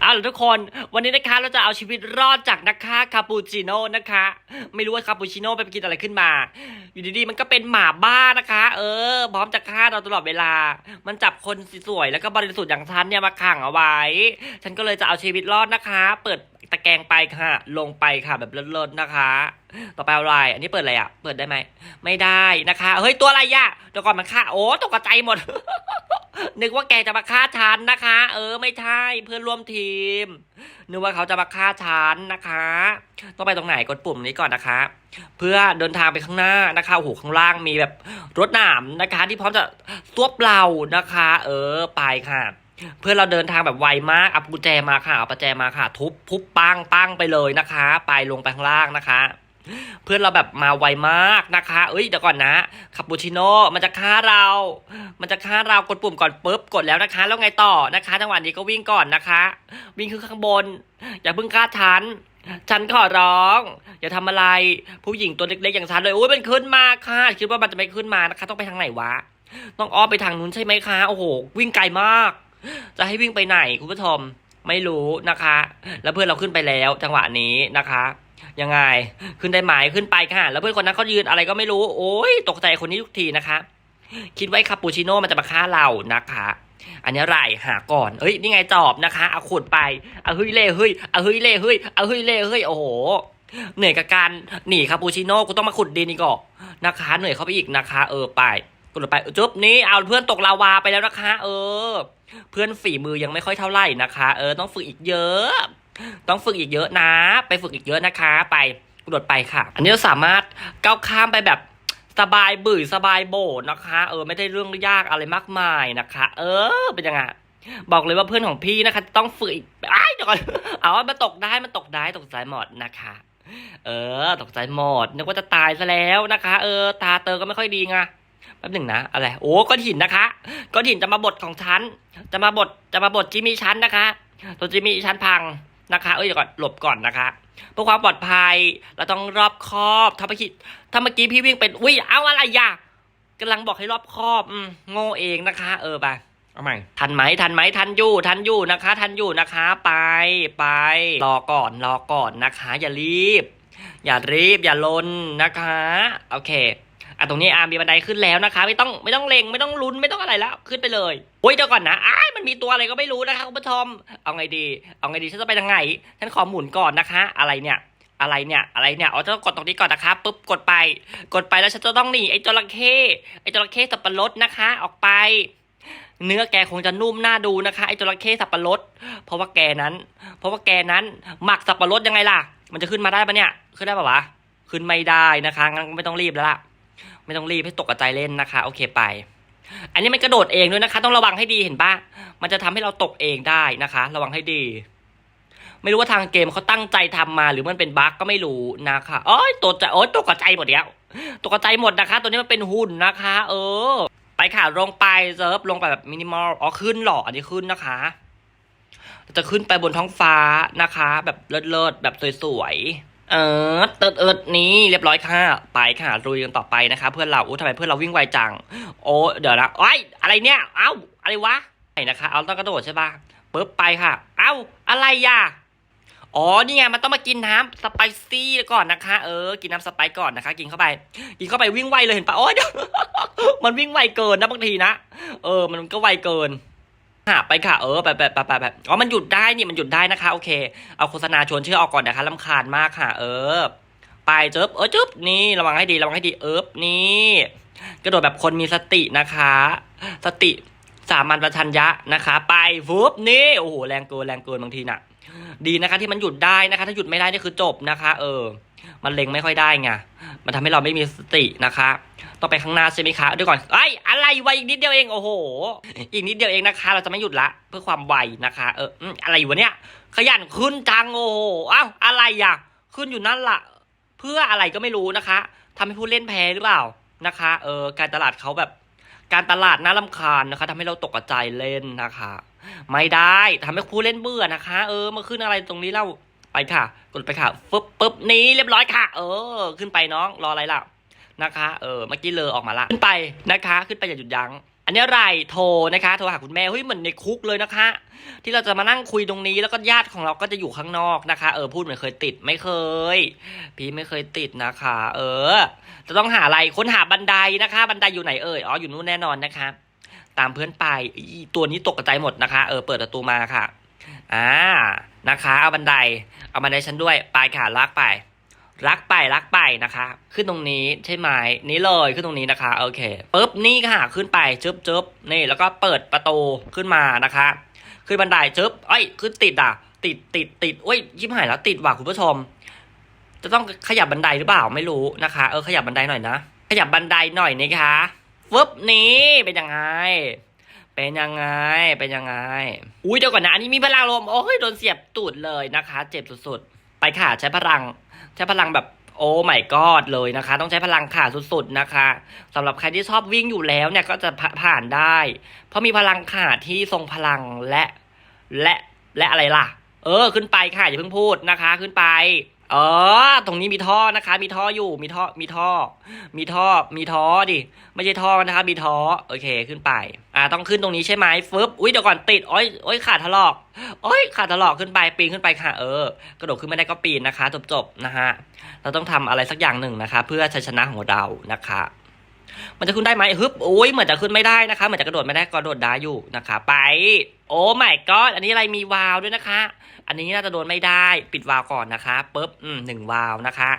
เอาล่ะทุกคนวันนี้นะคะเราจะเอาชีวิตรอดจากนักฆ่าคาปูชิโน่นะคะ ไม่รู้ว่าคาปูชิโน่ไปกินอะไรขึ้นมา อยู่ดีๆมันก็เป็นหมาบ้านะคะ เออพร้อมจะฆ่าเราตลอดเวลา มันจับคนสวยแล้วก็บริสุทธิ์อย่างฉันเนี่ยมาขังเอาไว้ ฉันก็เลยจะเอาชีวิตรอดนะคะ เปิดตะแกรงไปค่ะ ลงไปค่ะแบบเลิศๆนะคะ ต่อไปอะไรอันนี้เปิดอะไรอะ เปิดได้ไหมไม่ได้นะคะ เฮ้ยตัวอะไรอะเดี๋ยวก่อนมันฆ่าโอ้ตกใจหมด นึกว่าแกจะมาฆ่าฉันนะคะ เออไม่ใช่เพื่อนร่วมทีม นึกว่าเขาจะมาฆ่าฉันนะคะ ต้องไปตรงไหนกดปุ่มนี้ก่อนนะคะ เพื่อเดินทางไปข้างหน้านะคะโอ้โหข้างล่างมีแบบรถหนามนะคะ ที่พร้อมจะซวบเรานะคะ เออไปค่ะ เพื่อนเราเดินทางแบบไวมากเอากุญแจมาค่ะเอาประแจมาค่ะ ทุบทุบปังปังไปเลยนะคะ ไปลงไปข้างล่างนะคะ เพื่อนเราแบบมาไวมากนะคะ เอ้ยเดี๋ยวก่อนนะคาปูชิโน่มันจะฆ่าเรา มันจะฆ่าเรากดปุ่มก่อนปุ๊บกดแล้วนะคะ แล้วไงต่อนะคะ จังหวะนี้ก็วิ่งก่อนนะคะ วิ่งขึ้นข้างบน อย่าเพิ่งฆ่าฉันฉันขอร้อง อย่าทำอะไรผู้หญิงตัวเล็กๆอย่างฉันเลยโอ้ยมันขึ้นมาค่ะคิดว่ามันจะไม่ขึ้นมานะคะ ต้องไปทางไหนวะต้องอ้อมไปทางนู้นใช่ไหมคะโอ้โห วิ่งไกลมาก จะให้วิ่งไปไหนคุณผู้ชมไม่รู้นะคะ แล้วเพื่อนเราขึ้นไปแล้ว จังหวะนี้นะคะ ยังไง ขึ้นได้ไหมขึ้นไปค่ะ แล้วเพื่อนคนนั้นเขายืนอะไรก็ไม่รู้ โอ้ยตกใจคนนี้ทุกทีนะคะ คิดไว้คาปูชิโน่มันจะมาฆ่าเรานะคะ อันนี้ไรหาก่อนเอ้ยนี่ไงจอบนะคะเอาขุดไปเอาเฮ้ยเล่เฮ้ยเอาเฮ้ยเล่เฮ้ยเอาเฮ้ยเล่เฮ้ยโอ้โหเหนื่อยกับการหนีคาปูชิโน่กูต้องมาขุดดินอีกอะนะคะ เหนื่อยเข้าไปอีกนะคะ เออไปกดไปจุ๊บนี้เอาเพื่อนตกลาวาไปแล้วนะคะ เออ เพื่อนฝีมือยังไม่ค่อยเท่าไหร่นะคะ เออต้องฝึกอีกเยอะ ต้องฝึกอีกเยอะนะ ไปฝึกอีกเยอะนะคะ ไปกระโดดไปค่ะ อันนี้เราสามารถก้าวข้ามไปแบบสบายบื่อสบายโบดนะคะ เออไม่ได้เรื่องยากอะไรมากมายนะคะ เออเป็นยังไงบอกเลยว่าเพื่อนของพี่นะคะ ต้องฝึกอีกอ้ายเดี๋ยวก่อนเอามันตกได้มันตกได้ตกใจหมดนะคะ เออ ตกใจหมดนึกว่าจะตายซะแล้วนะคะ เออ ตาเตอก็ไม่ค่อยดีไงแป๊บหนึ่งนะอะไรโอ้ก้อนหินนะคะก้อนหินจะมาบดของฉันจะมาบดจะมาบดจิมมี่ฉันนะคะตัวจิมมี่ฉันพัง นะคะเอ้ยเดี๋ยวก่อนหลบก่อนนะคะเพื่อความปลอดภัยเราต้องรอบคอบถ้าเมื่อกี้ถ้าเมื่อกี้พี่วิ่งเป็นอุ้ยเอาอะไรอย่ากำลังบอกให้รอบคอบอืมโง่เองนะคะ เออไปเอาใหม่ทันไหมทันไหมทันอยู่ทันอยู่นะคะ ทันอยู่นะคะ ไปไปรอก่อนรอก่อนนะคะ อย่ารีบ อย่ารีบอย่าลนนะคะ โอเค อะตรงนี้อามีบันไดขึ้นแล้วนะคะ ไม่ต้องไม่ต้องเลงไม่ต้องลุ้นไม่ต้องอะไรแล้วขึ้นไปเลยโอ้ยเดี๋ยวก่อนนะอ้ายมันมีตัวอะไรก็ไม่รู้นะคะคุณผู้ชมเอาไงดี เอาไงดีฉันจะไปทางไหนฉันขอหมุนก่อนนะคะ อะไรเนี่ยอะไรเนี่ย อะไรเนี่ยอ๋อจะต้องกดตรงนี้ก่อนนะคะปุ๊บกดไป กดไปแล้วฉันจะต้องหนีไอ้จระเข้ไอ้จระเข้สับปะรดนะคะ ออกไป เนื้อแกคงจะนุ่มน่าดูนะคะไอ้จระเข้สับปะรดเพราะว่าแกนั้น เพราะว่าแกนั้นหมักสับปะรดยังไงล่ะ มันจะขึ้นมาได้ปะเนี่ย ขึ้นได้ปะวะขึ้นไม่ได้นะคะงั้นไม่ต้องรีบแล้วล่ะ ไม่ต้องรีบให้ตกกระจเล่นนะคะ โอเคไป อันนี้มันกระโดดเองด้วยนะคะ ต้องระวังให้ดีเห็นปะมันจะทำให้เราตกเองได้นะคะ ระวังให้ดี ไม่รู้ว่าทางเกมเขาตั้งใจทำมาหรือมันเป็นบั๊กก็ไม่รู้นะคะโอ้ยตัวจโอ้ยตกกระจหมดแล้วตกกระจหมดนะคะ ตัวนี้มันเป็นหุ่นนะคะ เออ ไปค่ะลงไปเซิร์ฟลงไปแบบมินิมอลอ๋อขึ้นหรออันนี้ขึ้นนะคะจะขึ้นไปบนท้องฟ้านะคะ แบบเลิศๆแบบสวยๆ เออเติร์ดเอิร์ดนี้เรียบร้อยค่ะ ไปค่ะลุยกันต่อไปนะคะ เพื่อนเราอู้ทำไมเพื่อนเราวิ่งไวจัง โอ้เดี๋ยวนะโอ้ยอะไรเนี่ยเอ้าอะไรวะไหนนะคะ เอาต้องกระโดดใช่ปะปึ๊บไปค่ะ เอ้าอะไรย่ะอ๋อ นี่ไง มันต้องมากินน้ำสไปซี่ก่อนนะคะ เออ กินน้ำสไปซ์ก่อนนะคะ กินเข้าไป กินเข้าไปวิ่งไวเลยเห็นปะโอ้ยมันวิ่งไวเกินนะบางทีนะ เออ มันก็ไวเกิน หาไปค่ะเออแบบแบบแบบแบบอ๋อมันหยุดได้นี่มันหยุดได้นะคะ โอเค เอาโฆษณาชวนเชื่อออกก่อนนะคะลำคาญมากค่ะ เออ ไปเจิบเออจึ๊บนี่ระวังให้ดีระวังให้ดีเอิบนี่กระโดดแบบคนมีสตินะคะ สติสามัญประชัญญะนะคะ ไปฟุบนี่โอ้โหแรงเกินแรงเกินบางทีน่ะ ดีนะคะ ที่มันหยุดได้นะคะ ถ้าหยุดไม่ได้นี่คือจบนะคะ เออ มันเล็งไม่ค่อยได้ไงมันทำให้เราไม่มีสตินะคะ ต้องไปข้างหน้าใช่ไหมคะเดี๋ยวก่อนไอ้อะไรวะอีกนิดเดียวเองโอ้โห อีกนิดเดียวเองนะคะ เราจะไม่หยุดละเพื่อความไวนะคะ เอออืมอะไรวะเนี่ย ขยันขึ้นจังโอ้โหอ้าวอะไรอะ ขึ้นอยู่นั่นละเพื่ออะไรก็ไม่รู้นะคะทำให้ผู้เล่นแพ้หรือเปล่านะคะ เออการตลาดเขาแบบ การตลาดน่าลำคาญนะคะทำให้เราตกใจเล่นนะคะ ไม่ได้ทำให้ผู้เล่นเบื่อนะคะ เออมาขึ้นอะไรตรงนี้เล่าไปค่ะ กดไปค่ะฟึบปึ๊บนี้เรียบร้อยค่ะ เออ ขึ้นไปน้องรออะไรล่ะนะคะ เออเมื่อกี้เลอออกมาละขึ้นไปนะคะ ขึ้นไปอย่าหยุดยั้งอันนี้ไรโทรนะคะโทรหาคุณแม่เฮ้ยเหมือนในคุกเลยนะคะ ที่เราจะมานั่งคุยตรงนี้แล้วก็ญาติของเราก็จะอยู่ข้างนอกนะคะ เออพูดเหมือนเคยติดไม่เคย พี่ไม่เคยติดนะคะ เออ จะต้องหาอะไรค้นหาบันไดนะคะ บันไดอยู่ไหนเอ่ยอ๋ออยู่นู่นแน่นอนนะคะ ตามเพื่อนไปตัวนี้ตกใจหมดนะคะ เออเปิดประตูมาค่ะ อ่านะคะ เอาบันได เอาบันไดฉันด้วยไปค่ะลากไปลักไปลักไปนะคะ ขึ้นตรงนี้ใช่ไหมนี่เลยขึ้นตรงนี้นะคะโอเคปุ๊บนี่ค่ะขึ้นไปจึ๊บจึ๊บนี่แล้วก็เปิดประตูขึ้นมานะคะ ขึ้นบันไดจึ๊บเอ้ยขึ้นติดอะ ติดติดติดโอ้ยยิบหายแล้วติดว่ะคุณผู้ชม จะต้องขยับบันไดหรือเปล่าไม่รู้นะคะ เออขยับบันไดหน่อยนะ ขยับบันไดหน่อยนะคะ ฟึบนี้เป็นยังไง เป็นยังไง เป็นยังไง อุ้ยเดี๋ยวก่อนนะ อันนี้มีพลังลม โอ้ยโดนเสียบตูดเลยนะคะ เจ็บสุดๆ ไปค่ะใช้พลัง ใช้พลังแบบโอ้ไม่กอดเลยนะคะ ต้องใช้พลังขาสุดๆนะคะสำหรับใครที่ชอบวิ่งอยู่แล้วเนี่ยก็จะผ่าผ่านได้ เพราะมีพลังขาที่ทรงพลังและ และและอะไรล่ะ เออ ขึ้นไปค่ะอย่าเพิ่งพูดนะคะ ขึ้นไป เออ ตรงนี้มีท่อนะคะ มีท่ออยู่ มีท่อ มีท่อ มีท่อ มีท่อดิ ไม่ใช่ท่อนะคะ มีท่อ โอเค ขึ้นไป อ่า ต้องขึ้นตรงนี้ใช่ไหมฟึบอุ้ยเดี๋ยวก่อนติด โอ้ยโอ้ยขาดถลอก โอ้ยขาดถลอกขึ้นไป ปีนขึ้นไปค่ะ เออ กระโดดขึ้นไม่ได้ก็ปีนนะคะ จบๆ นะฮะ เราต้องทำอะไรสักอย่างหนึ่งนะคะ เพื่อชัยชนะของเรา นะคะ มันจะขึ้นได้ไหมฮึบโอ้ยเหมือนจะขึ้นไม่ได้นะคะเหมือนจะกระโดดไม่ได้กระโดดได้อยู่นะคะ ไป โอ้ไม่ก็อันนี้อะไรมีวาล์วด้วยนะคะ อันนี้น่าจะโดนไม่ได้ปิดวาล์วก่อนนะคะปุ๊บอืมหนึ่งวาล์วนะคะ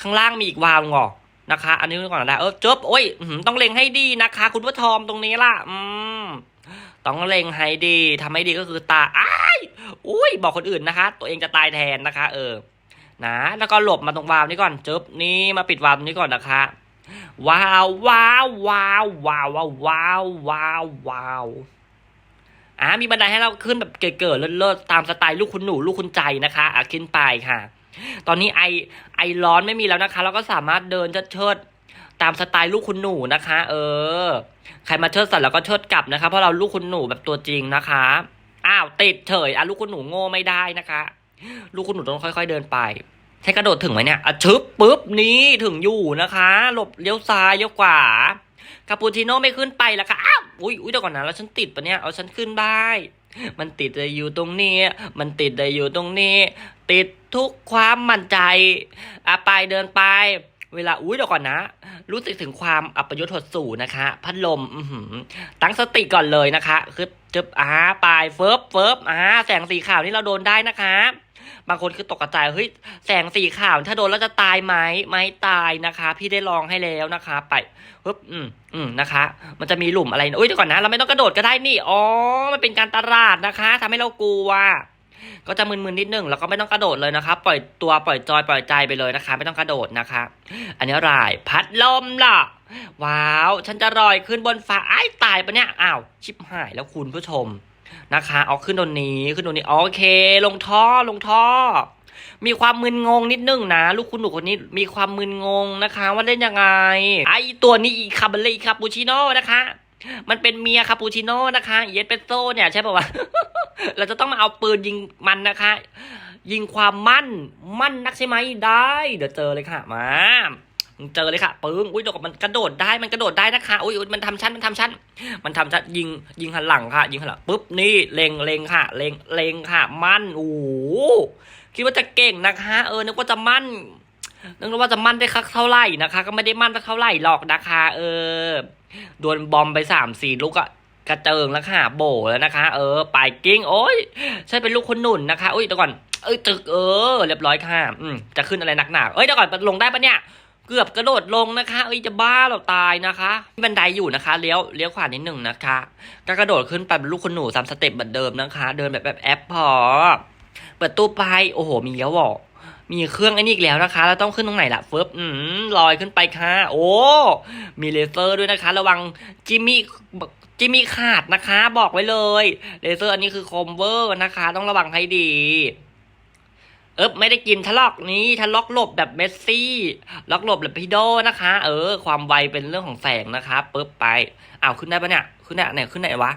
ข้างล่างมีอีกวาล์วงอนะคะ อันนี้ก่อนนะเออจบโอ้ยต้องเล็งให้ดีนะคะ คุณผู้ชมตรงนี้ล่ะ อืมต้องเล็งให้ดีทำให้ดีก็คือตาอ้ายอุ้ยบอกคนอื่นนะคะ ตัวเองจะตายแทนนะคะ เออนะแล้วก็หลบมาตรงวาล์วนี้ก่อนจบนี่มาปิดวาล์วนี้ก่อนนะคะ ว้าวว้าวว้าวว้าวว้าวว้าวว้าวอ่ามีบันไดให้เราขึ้นแบบเก๋ๆเลิศๆตามสไตล์ลูกคุณหนูลูกคุณใจนะคะอะขึ้นไปค่ะ ตอนนี้ไอไอร้อนไม่มีแล้วนะคะ เราก็สามารถเดินเชิดตามสไตล์ลูกคุณหนูนะคะ เออ ใครมาเชิดสัตว์เราก็เชิดกลับนะคะ เพราะเราลูกคุณหนูแบบตัวจริงนะคะอ้าวติดเฉยอะลูกคุณหนูโง่ไม่ได้นะคะ ลูกคุณหนูต้องค่อย ๆ เดินไป ใช้กระโดดถึงไหมเนี่ยอะชึบปุ๊บนี่ถึงอยู่นะคะ หลบเลี้ยวซ้ายเลี้ยวขวาคาปูชิโน่ไม่ขึ้นไปแล้วค่ะ อ้าว อุ้ยอุ้ยเดี๋ยวก่อนนะ แล้วฉันติดปะเนี่ย เอาฉันขึ้นได้ มันติดเลยอยู่ตรงนี้ มันติดเลยอยู่ตรงนี้ ติดทุกความมั่นใจอะไปเดินไป เวลา อุ้ยเดี๋ยวก่อนนะ รู้สึกถึงความอัปยศหดสู่นะคะ พัดลมอืตั้งสติก่อนเลยนะคะ คือจึบอ่าไปเฟิบเฟิบอ่าแสงสีขาวนี่เราโดนได้นะคะ บางคนคือตกใจเฮ้ยแสงสีขาวถ้าโดนแล้วจะตายไหมไม่ตายนะคะ พี่ได้ลองให้แล้วนะคะ ไปปึ๊บอืมอืมนะคะ มันจะมีหลุมอะไรนะอุ้ยเดี๋ยวก่อนนะเราไม่ต้องกระโดดก็ได้นี่อ๋อมันเป็นการตลาดนะคะทำให้เรากลัวก็จะมึนๆนิดนึงแล้วก็ไม่ต้องกระโดดเลยนะคะ ปล่อยตัวปล่อยจอยปล่อยใจไปเลยนะคะ ไม่ต้องกระโดดนะคะ อันนี้รายพัดลมล่ะ ว้าว ฉันจะลอยขึ้นบนฟ้าไอ้ายตายปะเนี่ยอ้าวชิบหายแล้วคุณผู้ชม นะคะ เอาขึ้นตรงนี้ขึ้นตรงนี้โอเค ลงท่อลงท่อ มีความมึนงงนิดนึงนะ ลูกคุณหนูคนนี้มีความมึนงงนะคะ ว่าเล่นยังไง ไอตัวนี้อีคาเบลอีคาปูชิโน่นะคะ มันเป็นเมียคาปูชิโน่นะคะเยสเปโซเนี่ยใช่ป่าวะเราจะต้องมาเอาปืนยิงมันนะคะ ยิงความมั่นมั่นนักใช่ไหมได้ เดี๋ยวเจอเลยค่ะมา เจอเลยค่ะปึ้งอุ้ยดี๋ยวก่อนมันกระโดดได้มันกระโดดได้นะคะอุ้ยมันทำชั้นมันทำชั้น มันทำชั้นยิงยิงหันหลังค่ะ ยิงหันหลังปุ๊บนี่เล็งเล็งค่ะเล็งเล็งค่ะ มั่นโอ้คิดว่าจะเก่งนะคะเออนึกว่าจะมั่นนึกว่าจะมั่นได้เท่าไหร่นะคะ ก็ไม่ได้มั่นเท่าไหร่หรอกนะคะ เออโดนบอมไปสามสี่ลูกอะกระเจิงแล้วค่ะ โบแล้วนะคะ เออไปกิ้งโอ้ยใช่เป็นลูกคนหนุนนะคะอุ้ยเดี๋ยวก่อนเอ้ยตึกเออ เรียบร้อยค่ะ อืมจะขึ้นอะไรหนักหนาเอ้ยเดี๋ยวก่อนลงได้ปะเนี่ย เกือบกระโดดลงนะคะเอ้ยจะบ้าเราตายนะคะมีบันไดอยู่นะคะเลี้ยวเลี้ยวขวานิดหนึ่งนะคะก็กระโดดขึ้นไปเป็นลูกคนหนูตามสเต็ปเหมือนเดิมนะคะ เดินแบบแบบแอปพอเปิดตู้ไปโอ้โห มีแล้วบอกมีเครื่องไอ้นี่อีกแล้วนะคะแล้วต้องขึ้นตรงไหนล่ะเฟิบอืมลอยขึ้นไปค่ะ โอ้ มีเลเซอร์ด้วยนะคะ ระวังจิมมี่จิมมี่ขาดนะคะ บอกไว้เลย เลเซอร์อันนี้คือคอมเวอร์นะคะ ต้องระวังให้ดี เอ๊บไม่ได้กินทะลอกนี้ทะลอกหลบแบบเมสซี่ล็อกหลบแบบพี่โดนะคะ เออ ความไวเป็นเรื่องของแสงนะคะปึ๊บไปอ้าวขึ้นได้ปะเนี่ยขึ้นได้ไหนขึ้นไหนวะ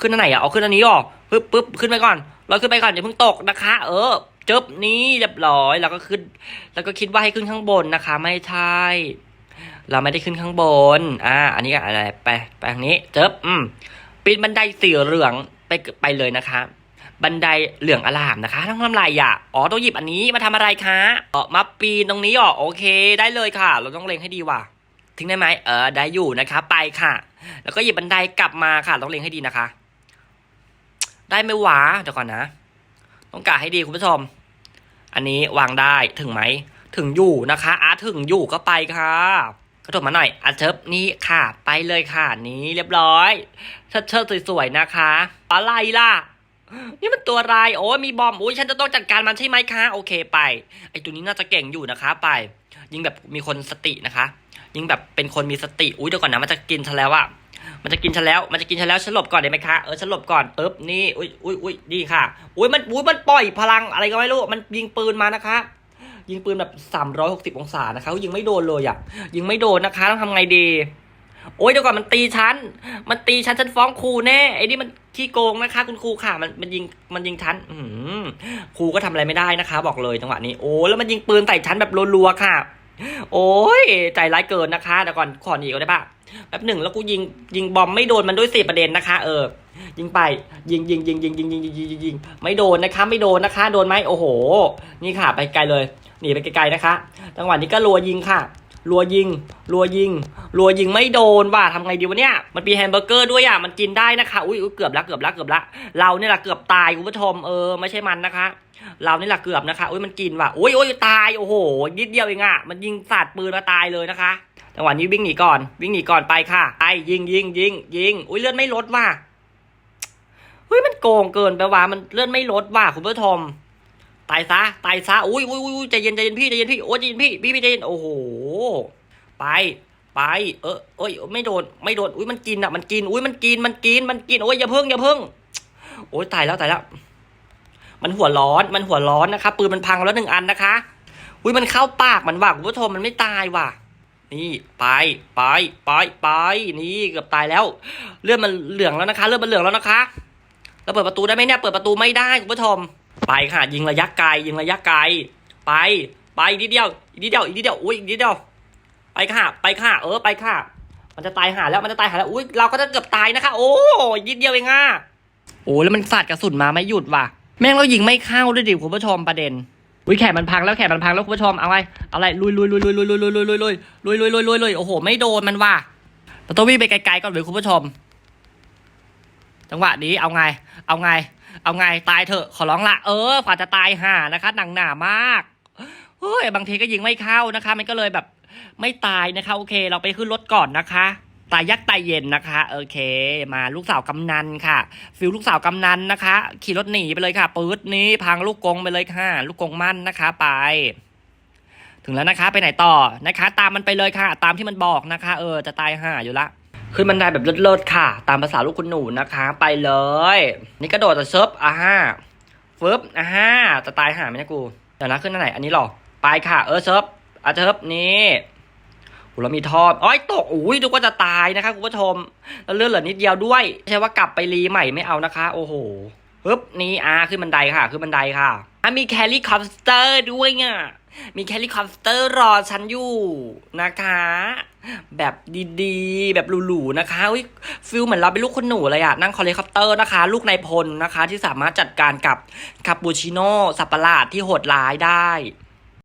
ขึ้นอันไหนอะเอาขึ้นอันนี้อ่อปึ๊บปึ๊บขึ้นไปก่อน เราขึ้นไปก่อนอย่าเพิ่งตกนะคะ เออจบนี้เรียบร้อยแล้วก็ขึ้น แล้วก็คิดว่าให้ขึ้นข้างบนนะคะ ไม่ใช่เราไม่ได้ขึ้นข้างบน อ่า อันนี้ก็อะไรไปไปทางนี้เจบอืมปีนบันไดสีเหลืองไปไปเลยนะคะ บันไดเหลืองอลามนะคะต้องทำอะไรอะอ๋อต้องหยิบอันนี้มาทำอะไรคะเออมาปีนตรงนี้อ๋อโอเค ได้เลยค่ะ เราต้องเล็งให้ดีว่ะทิ้งได้ไหมเออได้อยู่นะคะไปค่ะ แล้วก็หยิบบันไดกลับมาค่ะ ต้องเล็งให้ดีนะคะ ได้ไหมวะเดี๋ยวก่อนนะ ต้องกะให้ดีคุณผู้ชม อันนี้วางได้ถึงไหมถึงอยู่นะคะอาถึงอยู่ก็ไปค่ะกระโดดมาหน่อยอาเชิบนี่ค่ะ ไปเลยค่ะนี้เรียบร้อยเชิดเชิดสวยๆนะคะ อะไรล่ะ นี่มันตัวอะไรโอ้ยมีบอมอุ้ยฉันจะต้องจัดการมันใช่ไหมคะโอเคไป ไอตัวนี้น่าจะเก่งอยู่นะคะ ไป ยิงแบบมีคนสตินะคะ ยิงแบบเป็นคนมีสติอุ้ยเดี๋ยวก่อนนะมันจะกินฉันแล้วอะมันจะกินฉันแล้วมันจะกินฉันแล้วฉันหลบก่อนได้ไหมคะเออฉันหลบก่อนปึ๊บนี่อุ้ยอุ้ยอุ้ยดีค่ะอุ้ยมันอุ้ยมันปล่อยพลังอะไรก็ไม่รู้มันยิงปืนมานะคะ ยิงปืนแบบสามร้อยหกสิบองศานะคะยิงไม่โดนเลยอะยิงไม่โดนนะคะต้องทำไงดี โอ้ยเดี๋ยวก่อนมันตีฉัน มันตีฉันฉันฟ้องครูแน่ไอ้นี่มันขี้โกงนะคะ คุณครูค่ะ มันมันยิงมันยิงฉันอืครูก็ทำอะไรไม่ได้นะคะ บอกเลยจังหวะนี้โอ้แล้วมันยิงปืนใส่ฉันแบบรัวๆค่ะ โอ้ยใจร้ายเกินนะคะเดี๋ยวก่อนขอหนีก็ได้ปะแป๊บหนึ่งแล้วกูยิงยิงบอมไม่โดนมันด้วยสี่ประเด็นนะคะ เออ ยิงไป ยิงยิงยิงยิงยิงยิงยิงยิงยิงไม่โดนนะคะ ไม่โดนนะคะ โดนไหมโอ้โห นี่ค่ะ ไปไกลเลยหนีไปไกลๆนะคะจังหวะนี้ก็รัวยิงค่ะ รัวยิง รัวยิง รัวยิงไม่โดนว่ะทำไงดีวะเนี่ย มันมีแฮมเบอร์เกอร์ด้วยอะ มันกินได้นะคะ อุ้ยอุ๊ยเกือบละเกือบละเกือบละ เราเนี่ยแหละเกือบตายคุณผู้ชมเออไม่ใช่มันนะคะ เรานี่แหละเกือบนะคะ อุ้ยมันกินว่ะ อุ้ยอุ้ยตาย โอ้โห นิดเดียวเองอะ มันยิงสาดปืนมาตายเลยนะคะจังหวะนี้วิ่งหนีก่อน วิ่งหนีก่อนไปค่ะ ไปยิงยิงยิงยิง อุ้ยเลือดไม่ลดว่ะเฮ้ยมันโกงเกินไปว่ะ มันเลือดไม่ลดว่ะคุณผู้ชมตายซะ ตายซะ อุ้ยอุ้ยอุ้ยใจเย็นใจเย็นพี่ใจเย็นพี่ โอ้ใจเย็นพี่ พี่พี่ใจเย็น โอ้โห ไป ไป เออเอ้ย ไม่โดน ไม่โดน อุ้ยมันกินอะ มันกิน อุ้ยมันกิน มันกิน มันกิน โอ้ยอย่าเพิ่งอย่าเพิ่ง โอ้ยตายแล้วตายแล้ว มันหัวร้อน มันหัวร้อนนะคะ ปืนมันพังแล้วหนึ่งอันนะคะ อุ้ยมันเข้าปากมันว่ะคุณผู้ชมมันไม่ตายว่ะ นี่ไปไปไปไปนี่เกือบตายแล้ว เลือดมันเหลืองแล้วนะคะ เลือดมันเหลืองแล้วนะคะเราเปิดประตูได้ไหมเนี่ย เปิดประตูไม่ได้คุณผู้ชม ไปค่ะ ยิงระยะไกล ยิงระยะไกล ไป ไปอีกนิดเดียวอีกนิดเดียวอีกนิดเดียวอุ้ยอีกนิดเดียวไปค่ะ ไปค่ะ เออไปค่ะ มันจะตายหาแล้วมันจะตายหาแล้วอุ้ยเราก็จะเกือบตายนะคะ โอ้ยนิดเดียวเองอะโอ้แล้วมันสาดกระสุนมาไม่หยุดว่ะ แม่งเรายิงไม่เข้าด้วยดิคุณผู้ชมประเด็นอุ้ยแขนมันพังแล้วแขนมันพังแล้วคุณผู้ชมเอาไงเอาไรลุยลุยลุยลุยลุยลุยลุยลุยลุยลุยลุยลุยลุยลุยลุยโอ้โหไม่โดนมันว่ะเราต้องวิ่งไปไกลๆก่อนเลยคุณผู้ชม จังหวะนี้เอาไง เอาไง เอาไงตายเถอะขอร้องละเออฝ่าจะตายห่านะคะหนังหนามาก เฮ้ยบางทีก็ยิงไม่เข้านะคะ มันก็เลยแบบไม่ตายนะคะ โอเค เราไปขึ้นรถก่อนนะคะตายยักษ์ตายเย็นนะคะ โอเค มาลูกสาวกำนันค่ะ ฟิลลูกสาวกำนันนะคะ ขี่รถหนีไปเลยค่ะปื๊ดนี้พังลูกกงไปเลยค่ะ ลูกกงมั่นนะคะ ไป ถึงแล้วนะคะ ไปไหนต่อนะคะ ตามมันไปเลยค่ะ ตามที่มันบอกนะคะ เออจะตายห่าอยู่ละขึ้นบันไดแบบเลิศๆค่ะ ตามภาษาลูกคุณหนูนะคะ ไปเลย นี่กระโดดจะเซิฟอ่าฮะฟึบอ่าฮะจะตายห่าไหมเนี่ยกูเดี๋ยวนะขึ้นอันไหนอันนี้หรอ ไปค่ะ เออเซิร์ฟอะเซิร์ฟนี่โอ้เรามีทอดอ้อยตกอุ้ยดูว่าจะตายนะคะคุณผู้ชมแล้วเลือดเหลือนิดเดียวด้วยใช่ว่ากลับไปรีใหม่ไม่เอานะคะ โอ้โหปึ๊บนี่อาขึ้นบันไดค่ะ ขึ้นบันไดค่ะอะมีแคลรี่คอปสเตอร์ด้วยอะมีแคลรี่คอปสเตอร์รอฉันอยู่นะคะ แบบดีๆ แบบหรูๆนะคะอุ๊ยฟิลเหมือนเราเป็นลูกคนหนูเลยอะนั่งคอเลคอปเตอร์นะคะ ลูกนายพลนะคะ ที่สามารถจัดการกับคาปูชิโน่สัตว์ประหลาดที่โหดร้ายได้